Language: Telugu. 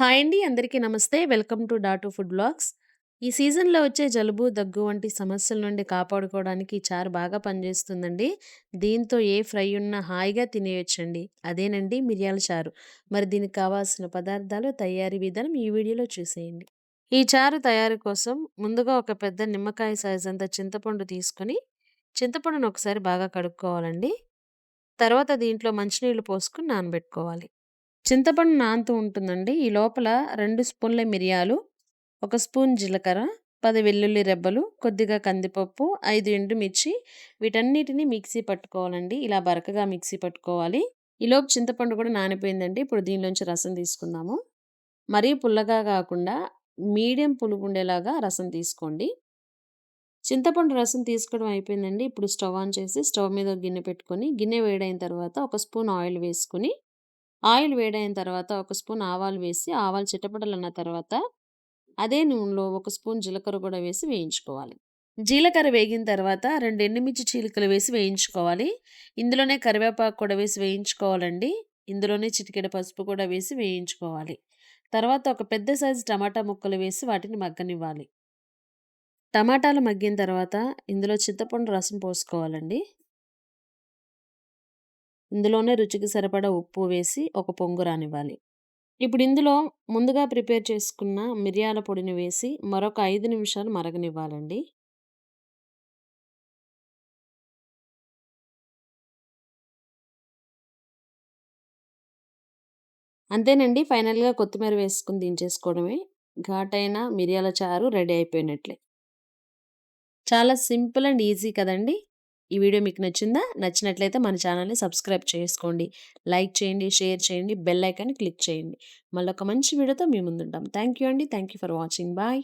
హాయ్ అండి. అందరికీ నమస్తే. వెల్కమ్ టు డాటు ఫుడ్ బ్లాగ్స్ ఈ సీజన్‌లో వచ్చే జలుబు, దగ్గు వంటి సమస్యల నుండి కాపాడుకోవడానికి ఈ చారు బాగా పనిచేస్తుందండి. దీంతో ఏ ఫ్రై ఉన్నా హాయిగా తినేయొచ్చండి. అదేనండి మిరియాల చారు. మరి దీనికి కావాల్సిన పదార్థాలు, తయారీ విధానం ఈ వీడియోలో చూసేయండి. ఈ చారు తయారీ కోసం ముందుగా ఒక పెద్ద నిమ్మకాయ సైజ్ అంత చింతపండు తీసుకొని, చింతపండును ఒకసారి బాగా కడుక్కోవాలండి. తర్వాత దీంట్లో మంచినీళ్ళు పోసుకుని నానబెట్టుకోవాలి. చింతపండు నానుతూ ఉంటుందండి. ఈ లోపల రెండు స్పూన్ల మిరియాలు, ఒక స్పూన్ జీలకర్ర, పది వెల్లుల్లి రెబ్బలు, కొద్దిగా కందిపప్పు, ఐదు ఎండుమిర్చి వీటన్నిటిని మిక్సీ పట్టుకోవాలండి. ఇలా బరకగా మిక్సీ పట్టుకోవాలి. ఈలోపు చింతపండు కూడా నానిపోయిందండి. ఇప్పుడు దీనిలోంచి రసం తీసుకుందాము. మరీ పుల్లగా కాకుండా మీడియం పులుగుండేలాగా రసం తీసుకోండి. చింతపండు రసం తీసుకోవడం అయిపోయిందండి. ఇప్పుడు స్టవ్ ఆన్ చేసి స్టవ్ మీద గిన్నె పెట్టుకొని, గిన్నె వేడైన తర్వాత ఒక స్పూన్ ఆయిల్ వేసుకుని ఆయిల్ వేడైన తర్వాత ఒక స్పూన్ ఆవాలు వేసి, ఆవాలు చిటపటలన్న తర్వాత అదే నూనెలో ఒక స్పూన్ జీలకర్ర కూడా వేసి వేయించుకోవాలి. జీలకర్ర వేగిన తర్వాత రెండు ఎండుమిర్చి చీలికలు వేసి వేయించుకోవాలి. ఇందులోనే కరివేపాకు కూడా వేసి వేయించుకోవాలండి. ఇందులోనే చిటికెడ పసుపు కూడా వేసి వేయించుకోవాలి. తర్వాత ఒక పెద్ద సైజు టమాటా ముక్కలు వేసి వాటిని మగ్గనివ్వాలి. టమాటాలు మగ్గిన తర్వాత ఇందులో చింతపండు రసం పోసుకోవాలండి. ఇందులోనే రుచికి సరిపడ ఉప్పు వేసి ఒక పొంగు రానివ్వాలి. ఇప్పుడు ఇందులో ముందుగా ప్రిపేర్ చేసుకున్న మిరియాల పొడిని వేసి మరొక ఐదు నిమిషాలు మరగనివ్వాలండి. అంతేనండి. ఫైనల్‌గా కొత్తిమీర వేసుకొని దించేసుకోవడమే. ఘాటైన మిరియాల చారు రెడీ అయిపోయినట్లే. చాలా సింపుల్ అండ్ ఈజీ కదండీ! ఈ వీడియో మీకు నచ్చిందా? నచ్చినట్లయితే మన ఛానల్‌ని సబ్స్క్రైబ్ చేసుకోండి. లైక్ చేయండి, షేర్ చేయండి, బెల్ ఐకాన్‌ని క్లిక్ చేయండి. మళ్ళొక మంచి వీడియోతో మీ ముందుంటాం. థ్యాంక్ యూ అండి. Thank you for watching. Bye.